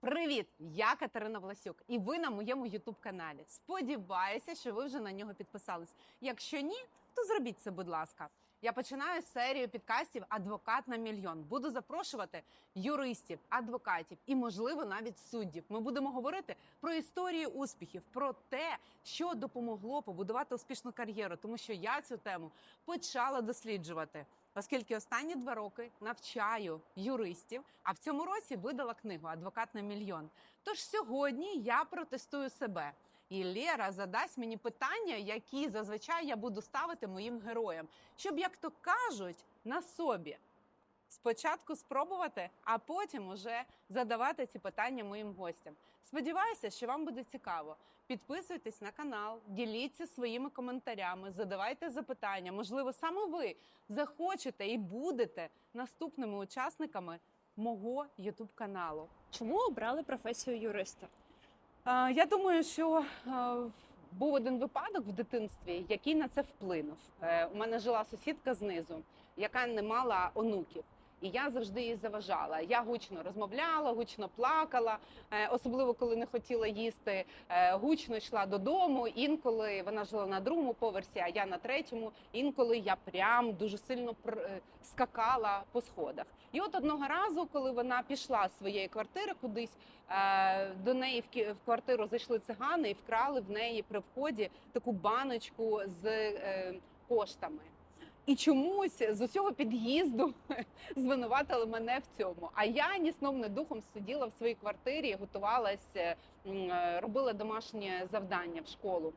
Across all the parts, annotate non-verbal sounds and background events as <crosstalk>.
Привіт! Я Катерина Власюк, і ви на моєму Ютуб каналі. Сподіваюся, що ви вже на нього підписались. Якщо ні, то зробіть це, будь ласка. Я починаю серію підкастів Адвокат на мільйон. Буду запрошувати юристів, адвокатів і, можливо, навіть суддів. Ми будемо говорити про історії успіхів, про те, що допомогло побудувати успішну кар'єру, тому що я цю тему почала досліджувати. Оскільки останні два роки навчаю юристів, а в цьому році видала книгу Адвокат на мільйон. Тож сьогодні я протестую себе. І Лера задасть мені питання, які зазвичай я буду ставити моїм героям, щоб, як то кажуть, на собі спочатку спробувати, а потім уже задавати ці питання моїм гостям. Сподіваюся, що вам буде цікаво. Підписуйтесь на канал, діліться своїми коментарями, задавайте запитання. Можливо, саме ви захочете і будете наступними учасниками мого Ютуб каналу. Чому обрали професію юриста? Я думаю, що був один випадок в дитинстві, який на це вплинув. Е, У мене жила сусідка знизу, яка не мала онуків. І я завжди їй заважала. Я гучно розмовляла, гучно плакала, е, особливо коли не хотіла їсти. е, Гучно йшла додому. Інколи вона жила на другому поверсі, а я на третьому. Інколи я прям дуже сильно е, скакала по сходах. І от одного разу, коли вона пішла з своєї квартири кудись, До неї в квартиру зайшли цигани і вкрали в неї при вході таку баночку з коштами. І чомусь з усього під'їзду <laughs> звинуватили мене в цьому. А я ні сном, ні духом сиділа в своїй квартирі, готувалася, е, робила домашнє завдання в школу.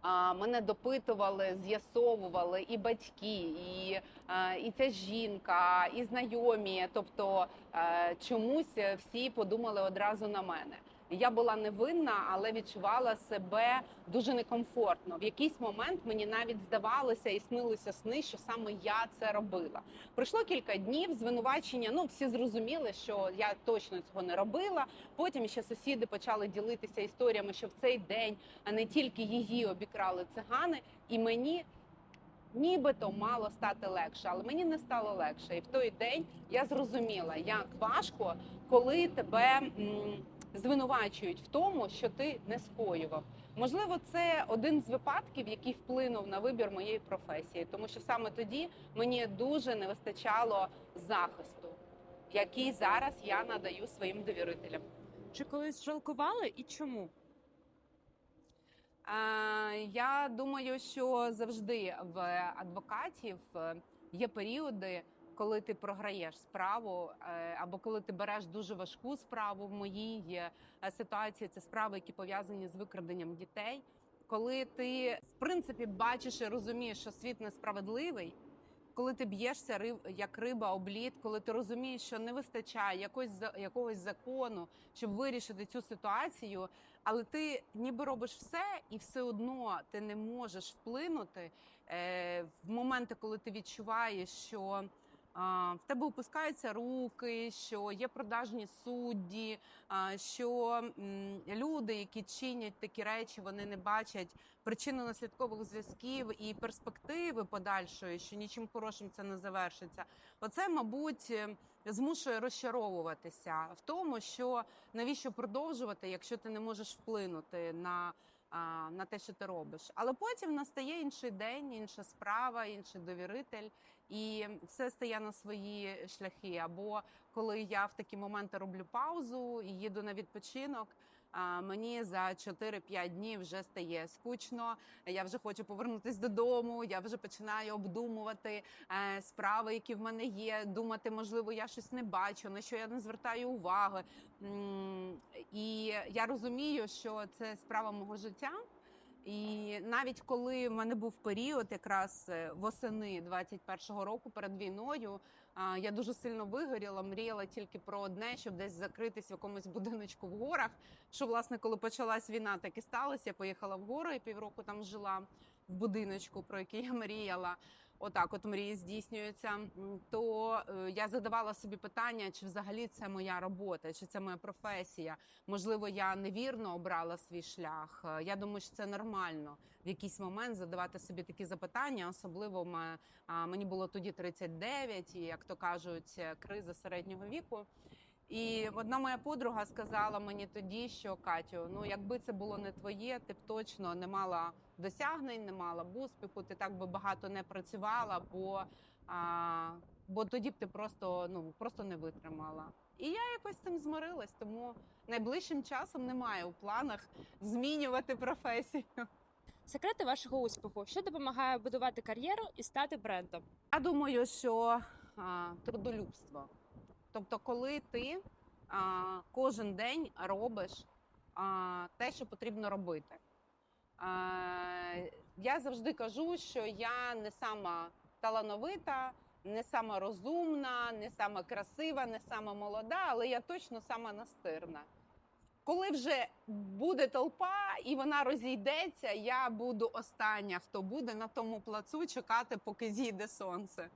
А, мене допитували, з'ясовували і батьки, і, е, і ця жінка, і знайомі. Тобто е, чомусь всі подумали одразу на мене. Я була невинна, але відчувала себе дуже некомфортно. В якийсь момент мені навіть здавалося і снилися сни, що саме я це робила. Пройшло кілька днів звинувачення. Ну всі зрозуміли, що я точно цього не робила. Потім ще сусіди почали ділитися історіями, що в цей день а не тільки її обікрали цигани, і мені. Нібито мало стати легше, але мені не стало легше. І в той день я зрозуміла, як важко, коли тебе м, звинувачують в тому, що ти не скоював. Можливо, це один з випадків, який вплинув на вибір моєї професії, тому що саме тоді мені дуже не вистачало захисту, який зараз я надаю своїм довірителям. Чи колись жалкували і чому? Я думаю, що завжди в адвокатів е, є періоди, коли ти програєш справу, е, або коли ти береш дуже важку справу. В моїй е, ситуації це справи, які пов'язані з викраденням дітей. Коли ти в принципі бачиш і розумієш, що світ несправедливий. Коли ти б'єшся як риба об лід, коли ти розумієш, що не вистачає якогось якогось закону, щоб вирішити цю ситуацію, але ти ніби робиш все, і все одно ти не можеш вплинути е, в моменти, коли ти відчуваєш, що в тебе опускаються руки, що є продажні судді, що люди, які чинять такі речі, вони не бачать причинно-наслідкових зв'язків і перспективи подальшої, що нічим хорошим це не завершиться. Оце, мабуть, е, змушує розчаровуватися в тому, що навіщо продовжувати, якщо ти не можеш вплинути на, на те, що ти робиш. Але потім настає інший день, інша справа, інший довіритель, і все стає на свої шляхи. Або коли я в такі моменти роблю паузу і їду на відпочинок. А мені за 4-5 днів вже стає скучно. Я вже хочу повернутися додому. Я вже починаю обдумувати е, справи, які в мене є. Думати, можливо, я щось не бачу, на що я не звертаю уваги. І я розумію, що це справа мого життя. І навіть коли в мене був період, якраз е, восени 21-го року перед війною, я дуже сильно вигоріла, мріяла тільки про одне, щоб десь закритись в якомусь будиночку в горах. Що власне, коли почалась війна, так і сталося. Я поїхала в гори і півроку там жила в будиночку, про який я мріяла. Отак, от мрії здійснюються. То е, я задавала собі питання, чи взагалі це моя робота, чи це моя професія. Можливо, я невірно обрала свій шлях. Е, Я думаю, що це нормально в якийсь момент задавати собі такі запитання. Особливо ми мені було тоді 39, і як то кажуть, криза середнього віку. І одна моя подруга сказала мені тоді, що Катю, ну якби це було не твоє, ти б точно не мала досягнень, не мала б успіху, ти так би багато не працювала, бо, а, бо тоді б ти просто ну просто не витримала. І я якось з цим змирилась, тому найближчим часом немає у планах змінювати професію. Секрети вашого успіху, що допомагає будувати кар'єру і стати брендом? Я думаю, що а, трудолюбство. Тобто, коли ти а, кожен день робиш а, те, що потрібно робити. А, я завжди кажу, що я не сама талановита, не сама розумна, не сама красива, не сама молода, але я точно сама настирна. Коли вже буде толпа і вона розійдеться, я буду остання, хто буде на тому плацу чекати, поки зійде сонце.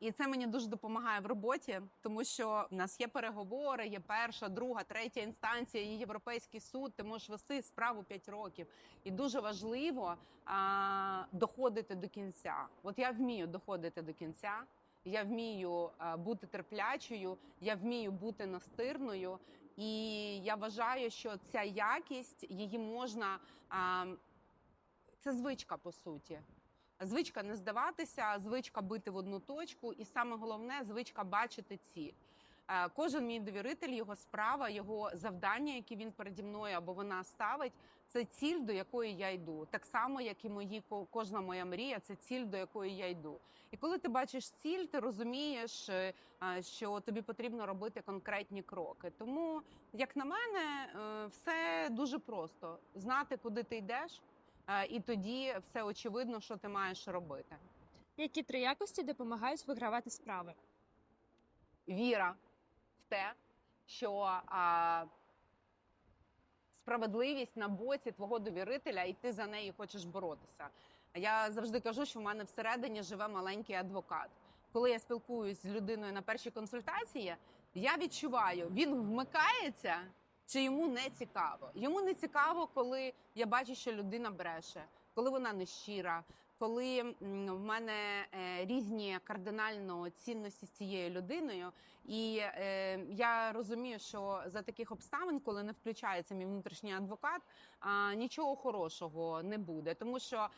І це мені дуже допомагає в роботі, тому що в нас є переговори, є перша, друга, третя інстанція, є європейський суд. Ти можеш вести справу 5 років, і дуже важливо а, доходити до кінця. От я вмію доходити до кінця. Я вмію бути терплячою, я вмію бути настирною, і я вважаю, що ця якість її можна. Це звичка по суті. Звичка не здаватися, звичка бити в одну точку, і саме головне звичка бачити ціль. Е, Кожен мій довіритель, його справа, його завдання, які він переді мною або вона ставить, це ціль, до якої я йду. Так само, як і мої кожна моя мрія, це ціль, до якої я йду. І коли ти бачиш ціль, ти розумієш, е, що тобі потрібно робити конкретні кроки. Тому, як на мене, е, все дуже просто знати, куди ти йдеш. Е, і тоді все очевидно, що ти маєш робити. Які три якості допомагають вигравати справи? Віра в те, що а, справедливість на боці твого довірителя, і ти за неї хочеш боротися. Я завжди кажу, що в мене всередині живе маленький адвокат. Коли я спілкуюсь з людиною на першій консультації, я відчуваю, він вмикається чи йому не цікаво. Йому не цікаво, коли я бачу, що людина бреше, коли вона нещира, коли в мене е, різні кардинально цінності з цією людиною, і е, я розумію, що за таких обставин, коли не включається мій внутрішній адвокат, нічого хорошого не буде, тому що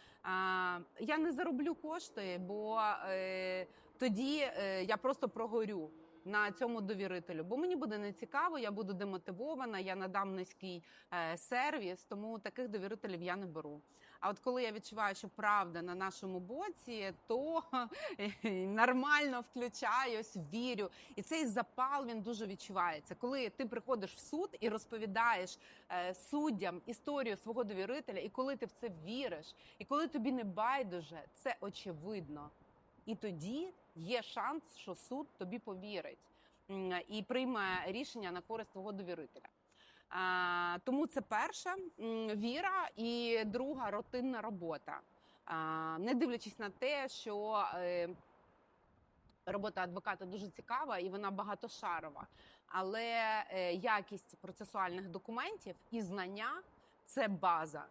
я не зароблю кошти, бо е, тоді я просто прогорю. На цьому довірителю, бо мені буде нецікаво, я буду демотивована, я надам низький е, сервіс, тому таких довірителів я не беру. А от коли я відчуваю, що правда на нашому боці, то нормально включаюсь, вірю. І цей запал він дуже відчувається. Коли ти приходиш в суд і розповідаєш е, суддям історію свого довірителя, і коли ти в це віриш, і коли тобі не байдуже, це очевидно. І тоді є шанс, що суд тобі повірить і прийме рішення на користь твого довірителя. Тому це перша віра, і друга рутинна робота. Не дивлячись на те, що е, робота адвоката дуже цікава і вона багатошарова, але е, якість процесуальних документів і знання це база.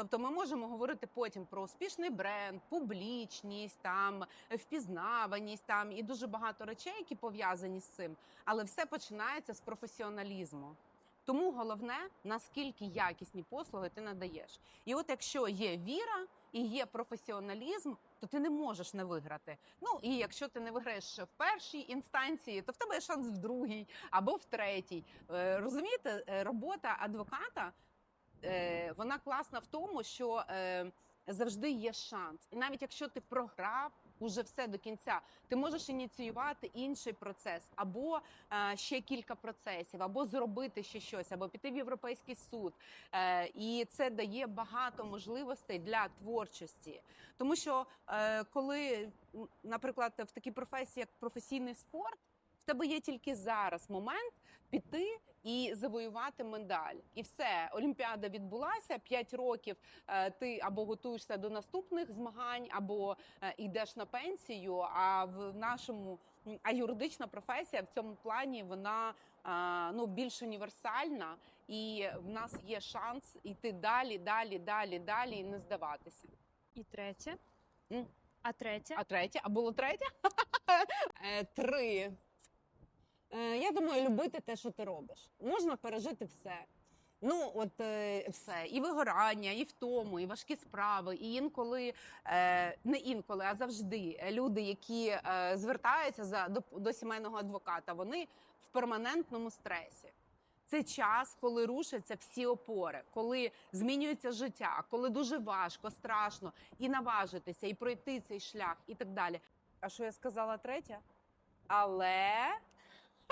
Тобто ми можемо говорити потім про успішний бренд, публічність, там впізнаваність, там і дуже багато речей, які пов'язані з цим, але все починається з професіоналізму. Тому головне, наскільки якісні послуги ти надаєш. І от якщо є віра і є професіоналізм, то ти не можеш не виграти. Ну і якщо ти не виграєш в першій інстанції, то в тебе є шанс в другій або в третій. Е, Розумієте, е, робота адвоката е, вона класна в тому, що е, завжди є шанс. І навіть якщо ти програв уже все до кінця, ти можеш ініціювати інший процес, або е, ще кілька процесів, або зробити ще щось, або піти в європейський суд. Е, і це дає багато можливостей для творчості. Тому що е, коли, наприклад, в такій професії, як професійний спорт, в тебе є тільки зараз момент піти і завоювати медаль. І все, Олімпіада відбулася 5 років. е, Ти або готуєшся до наступних змагань, або е, йдеш на пенсію. А в нашому а юридична професія в цьому плані вона ну більш універсальна, і в нас є шанс йти далі, далі, далі, далі і не здаватися. І третє. А третє? А третє? А було третє? <laughs> Е, Три. Е, я думаю, любити те, що ти робиш. Можна пережити все. Ну, от е, все, і вигорання, і втому, і важкі справи, і інколи е, не інколи, а завжди люди, які звертаються за до, до сімейного адвоката, вони в перманентному стресі. Це час, коли рушаться всі опори, коли змінюється життя, коли дуже важко, страшно і наважитися, і пройти цей шлях, і так далі. А що я сказала третє? Але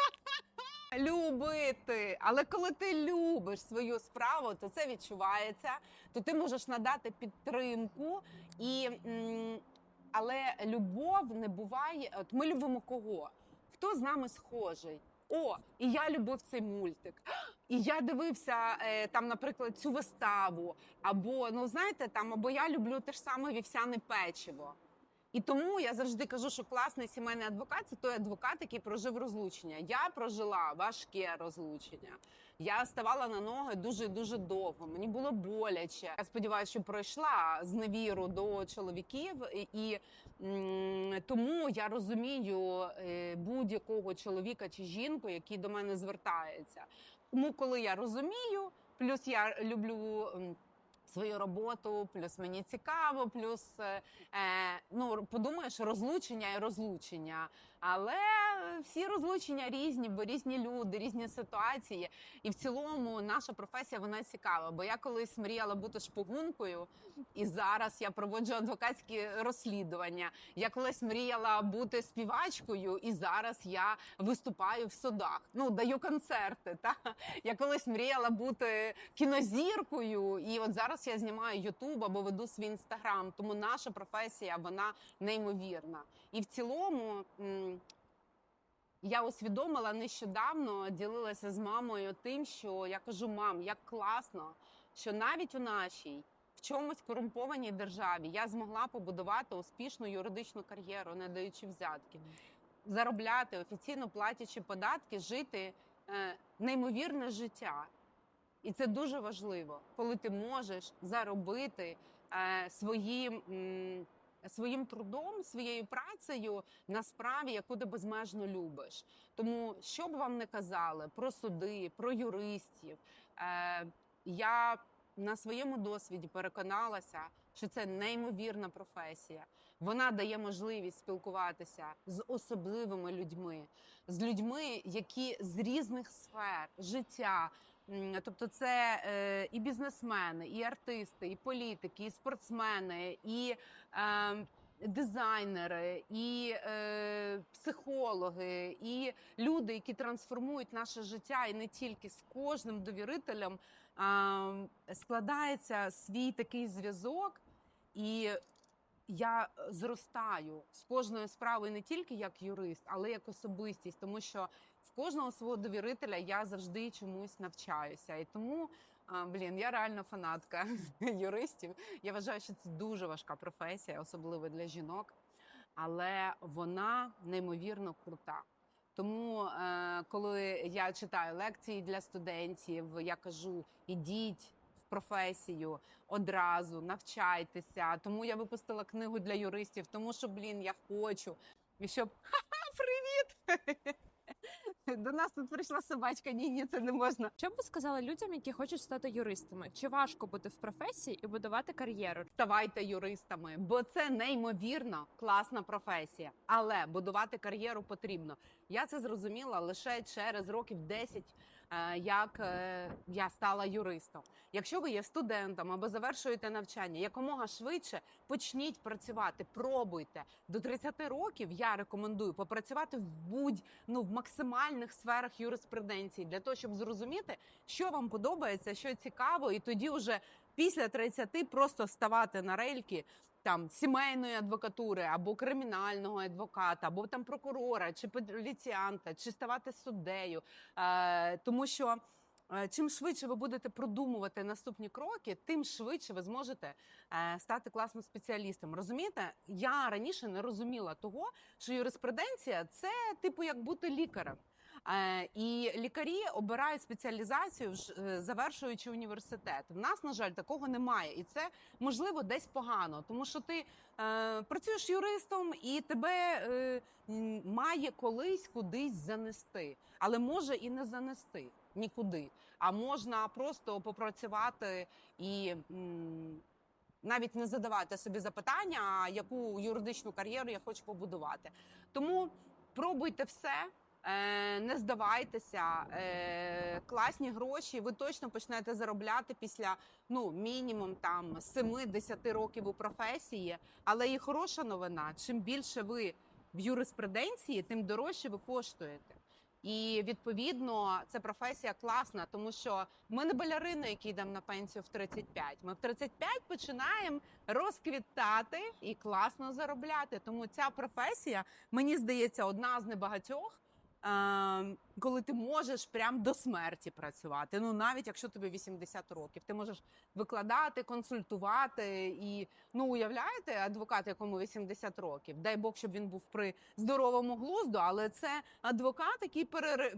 <laughs> любити. Але коли ти любиш свою справу, то це відчувається, то ти можеш надати підтримку. І, але любов не буває. От ми любимо кого? Хто з нами схожий? О, і я любив цей мультик. <gasps> І я дивився е, там, наприклад, цю виставу. Або ну знаєте, там або я люблю те ж саме вівсяне печиво. І тому я завжди кажу, що класний сімейний адвокат це той адвокат, який прожив розлучення. Я прожила важке розлучення. Я ставала на ноги дуже дуже довго. Мені було боляче. Я сподіваюся, що пройшла з невіру до чоловіків, і, і тому я розумію е, будь-якого чоловіка чи жінку, який до мене звертається. Тому, коли я розумію, плюс я люблю. Свою роботу, плюс мені цікаво, плюс е, е, ну подумаєш, розлучення і розлучення. Але всі розлучення різні, бо різні люди, різні ситуації. І в цілому наша професія вона цікава. Бо я колись мріяла бути шпигункою, і зараз я проводжу адвокатські розслідування. Я колись мріяла бути співачкою, і зараз я виступаю в судах. Ну даю концерти. Та я колись мріяла бути кінозіркою, і от зараз я знімаю Ютуб або веду свій інстаграм. Тому наша професія вона неймовірна. І в цілому. я усвідомила нещодавно, ділилася з мамою тим, що я кажу: мам, як класно, що навіть у нашій в чомусь корумпованій державі я змогла побудувати успішну юридичну кар'єру, не даючи взятки, заробляти офіційно платячи податки, жити е, неймовірне життя. І це дуже важливо, коли ти можеш заробити е, своїм, трудом, своєю працею на справі, яку ти безмежно любиш. Тому, що б вам не казали про суди, про юристів, е, я на своєму досвіді переконалася, що це неймовірна професія. Вона дає можливість спілкуватися з особливими людьми, з людьми, які з різних сфер життя. Тобто, це е, і бізнесмени, і артисти, і політики, і спортсмени, і е, дизайнери, і е, психологи, і люди, які трансформують наше життя, і не тільки з кожним довірителем е, складається свій такий зв'язок. І я зростаю з кожною справою не тільки як юрист, але як особистість, тому що кожного свого довірителя я завжди чомусь навчаюся. І тому, блін, я реально фанатка <laughs> юристів. Я вважаю, що це дуже важка професія, особливо для жінок, але вона неймовірно крута. Тому, е, коли я читаю лекції для студентів, я кажу: ідіть професію одразу, навчайтеся. Тому я випустила книгу для юристів, тому що, блін, я хочу. І щоб <laughs> ха-ха, привіт! <laughs> До нас тут прийшла собачка. Ні, ні, це не можна. Що б ви сказали людям, які хочуть стати юристами? Чи важко бути в професії і будувати кар'єру? Ставайте юристами, бо це неймовірно класна професія. Але будувати кар'єру потрібно. Я це зрозуміла лише через років 10, е, як е, я стала юристом. Якщо ви є студентом або завершуєте навчання, якомога швидше почніть працювати, пробуйте до 30 років. Я рекомендую попрацювати в будь ну в максимальних сферах юриспруденції для того, щоб зрозуміти, що вам подобається, що цікаво, і тоді вже після 30 просто ставати на рельки там сімейної адвокатури або кримінального адвоката, або там прокурора, чи поліціанта, чи ставати суддею. Е, тому що е, чим швидше ви будете продумувати наступні кроки, тим швидше ви зможете е, стати класним спеціалістом. Розумієте, я раніше не розуміла того, що юриспруденція це типу як бути лікарем. Е, І лікарі обирають спеціалізацію, е, завершуючи університет. В нас, на жаль, такого немає, і це можливо десь погано, тому що ти е, працюєш юристом і тебе має колись кудись занести, але може і не занести нікуди. А можна просто попрацювати і. м, навіть не задавати собі запитання, яку юридичну кар'єру я хочу побудувати. Тому пробуйте все, не здавайтеся, е, класні гроші. Ви точно почнете заробляти після ну мінімум там 7-10 років у професії. Але і хороша новина: чим більше ви в юриспруденції, тим дорожче ви коштуєте. І відповідно це професія класна, тому що ми не балерини, які йдемо на пенсію в 35. Ми в 35 починаємо розквітати і класно заробляти. Тому ця професія, мені здається, одна з небагатьох, е, коли ти можеш прям до смерті працювати. Ну навіть якщо тобі 80 років, ти можеш викладати, консультувати і ну уявляєте, адвокат, якому 80 років. Дай Бог, щоб він був при здоровому глузду, але це адвокат, який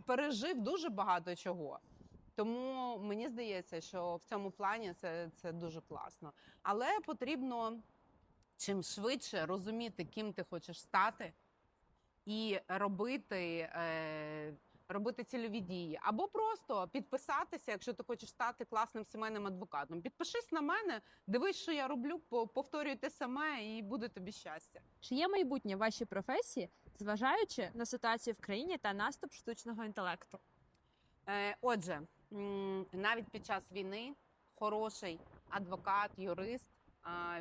пережив дуже багато чого. Тому мені здається, що в цьому плані це, це дуже класно. Але потрібно чим швидше розуміти, ким ти хочеш стати, і робити, е, робити цільові дії. Або просто підписатися, якщо ти хочеш стати класним сімейним адвокатом. Підпишись на мене, дивись, що я роблю, по- повторюй те саме, і буде тобі щастя. Чи є майбутнє в вашій професії, зважаючи на ситуацію в країні та наступ штучного інтелекту? Е, Отже, навіть під час війни хороший адвокат, юрист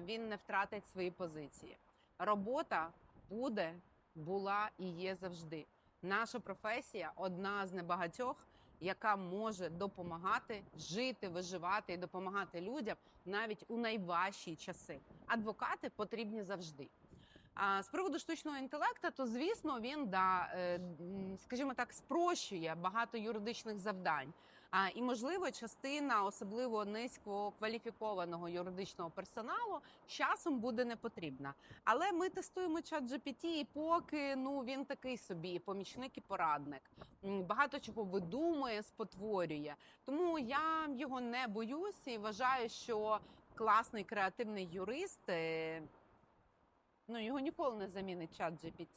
він не втратить свої позиції. Робота буде, була і є завжди. Наша професія одна з небагатьох, яка може допомагати жити, виживати і допомагати людям навіть у найважчі часи. Адвокати потрібні завжди. А з приводу штучного інтелекту, то звісно, він да, е, скажімо так, спрощує багато юридичних завдань. А і можливо, частина особливо низькокваліфікованого юридичного персоналу часом буде не потрібна. Але ми тестуємо чат GPT, і поки ну він такий собі помічник і порадник. Багато чого видумує, спотворює. Тому я його не боюсь і вважаю, що класний креативний юрист. е, Ну його ніколи не замінить чат GPT.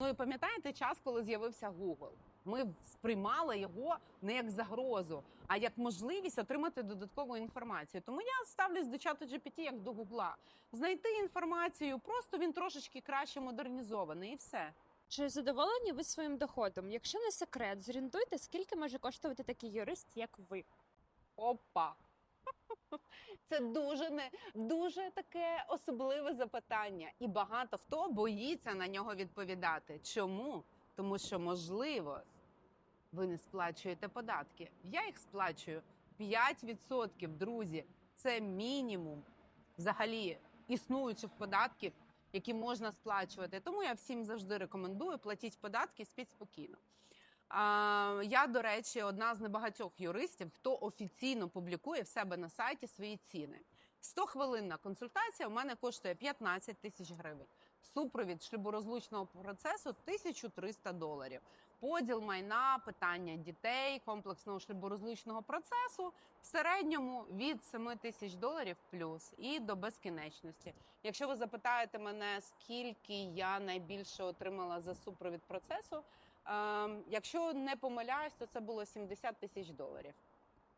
Ну і пам'ятаєте час, коли з'явився Google? Ми сприймали його не як загрозу, а як можливість отримати додаткову інформацію. Тому я ставлюсь до чату GPT як до Гугла. Знайти інформацію, просто він трошечки краще модернізований, і все. Чи задоволені ви своїм доходом? Якщо не секрет, зорієнтуйте, скільки може коштувати такий юрист, як ви. Опа. <laughs> Це дуже не дуже таке особливе запитання, і багато хто боїться на нього відповідати. Чому? Тому що можливо ви не сплачуєте податки. Я їх сплачую 5%, друзі. Це мінімум взагалі існуючих податків, які можна сплачувати. Тому я всім завжди рекомендую платіть податки, спіть спокійно. А, я, до речі, одна з небагатьох юристів, хто офіційно публікує в себе на сайті свої ціни. 100 хвилинна консультація у мене коштує 15 тисяч гривень. Супровід шлюборозлучного процесу 1300 доларів. Поділ майна, питання дітей, комплексного шлюборозлучного процесу в середньому від 7 тисяч доларів плюс і до безкінечності. Якщо ви запитаєте мене, скільки я найбільше отримала за супровід процесу, Ем, якщо не помиляюсь, то це було 70 тисяч доларів.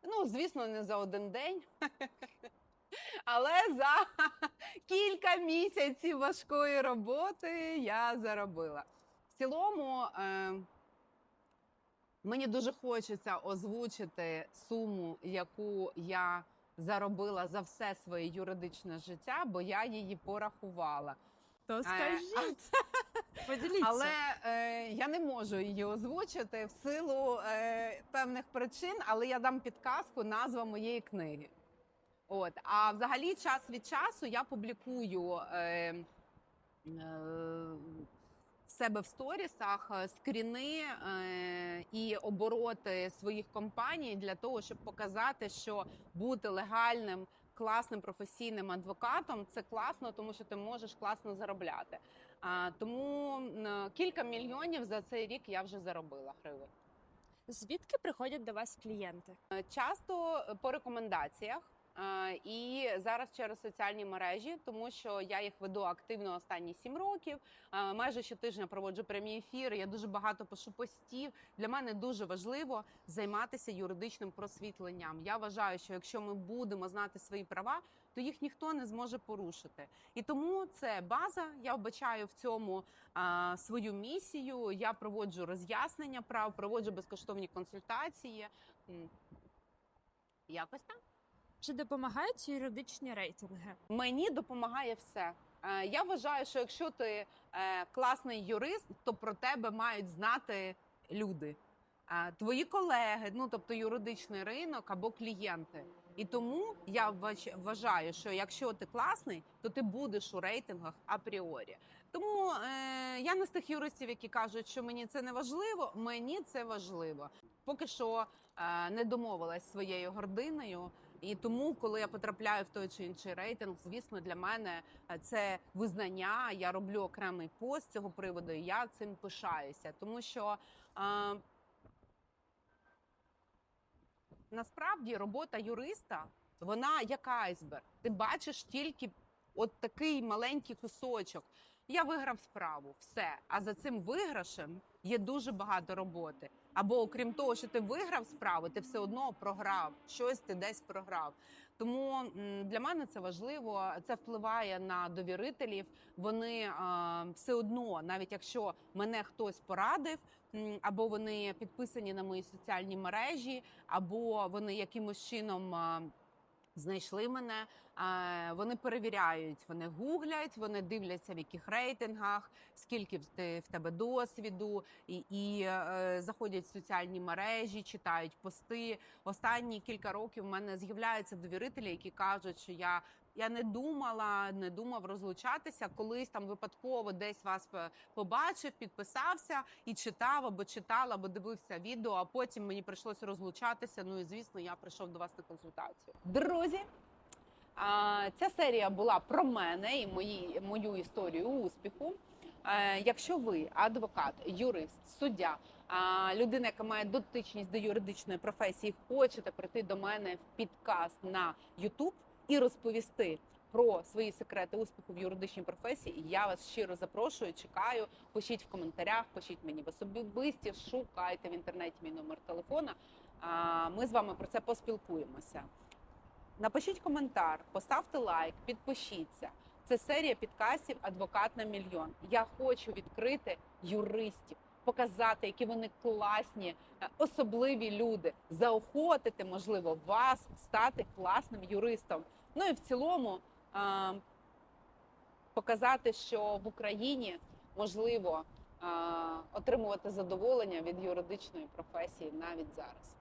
Ну, звісно, не за один день, <laughs> але за <laughs> кілька місяців важкої роботи я заробила. В цілому, ем, мені дуже хочеться озвучити суму, яку я заробила за все своє юридичне життя, бо я її порахувала. То Е, скажіть, <laughs> поділіться. але е, я не можу її озвучити в силу е, певних причин, але я дам підказку назва моєї книги. От, а взагалі, час від часу я публікую е, е, себе в сторісах е, скріни е, і обороти своїх компаній для того, щоб показати, що бути легальним, класним професійним адвокатом це класно, тому що ти можеш класно заробляти. А, тому м, кілька мільйонів за цей рік я вже заробила гривень. Звідки приходять до вас клієнти? Е, Часто по рекомендаціях. Е, І зараз через соціальні мережі, тому що я їх веду активно останні сім років. Е, Майже щотижня проводжу прямі ефіри. Я дуже багато пишу постів. Для мене дуже важливо займатися юридичним просвітленням. Я вважаю, що якщо ми будемо знати свої права, то їх ніхто не зможе порушити. І тому це база. Я вбачаю в цьому свою місію. Я проводжу роз'яснення прав, проводжу безкоштовні консультації. Якось так. Чи допомагають юридичні рейтинги? Мені допомагає все. Е, Я вважаю, що якщо ти е, класний юрист, то про тебе мають знати люди, Е, твої колеги, ну тобто юридичний ринок або клієнти. І тому я вважаю, що якщо ти класний, то ти будеш у рейтингах апріорі. Тому е, я не з тих юристів, які кажуть, що мені це не важливо. Мені це важливо. Поки що е, не домовилась своєю гординою. І тому, коли я потрапляю в той чи інший рейтинг, звісно, для мене е, це визнання. Я роблю окремий пост цього приводу. і Я цим пишаюся, тому що е, насправді робота юриста вона як айсберг. Ти бачиш тільки от такий маленький кусочок. Я виграв справу, все. А за цим виграшем є дуже багато роботи. Або окрім того, що ти виграв справу, ти все одно програв. Щось ти десь програв. Тому для мене це важливо. Це впливає на довірителів. Вони все одно, навіть якщо мене хтось порадив, або вони підписані на мої соціальні мережі, або вони якимось чином. Знайшли мене, вони перевіряють, вони гуглять, вони дивляться в яких рейтингах, скільки в те- в тебе досвіду, і, і е, заходять в соціальні мережі, читають пости. Останні кілька років в мене з'являються довірителі, які кажуть, що я. Я не думала, не думав розлучатися. Колись там випадково десь вас побачив, підписався і читав або читала, або дивився відео. А потім мені прийшлося розлучатися. Ну і звісно, я прийшов до вас на консультацію. Друзі, ця серія була про мене і мої, мою історію успіху. Е, Якщо ви адвокат, юрист, суддя, людина, яка має дотичність до юридичної професії, хочете прийти до мене в підкаст на YouTube і розповісти про свої секрети успіху в юридичній професії, я вас щиро запрошую, чекаю. Пишіть в коментарях, пишіть мені в особисті, шукайте в інтернеті мій номер телефона. Ми з вами про це поспілкуємося. Напишіть коментар, поставте лайк, підпишіться. Це серія підкастів Адвокат на мільйон. Я хочу відкрити юристів, показати, які вони класні, е, особливі люди, заохотити, можливо, вас стати класним юристом. Ну і в цілому е, показати, що в Україні можливо е, отримувати задоволення від юридичної професії навіть зараз.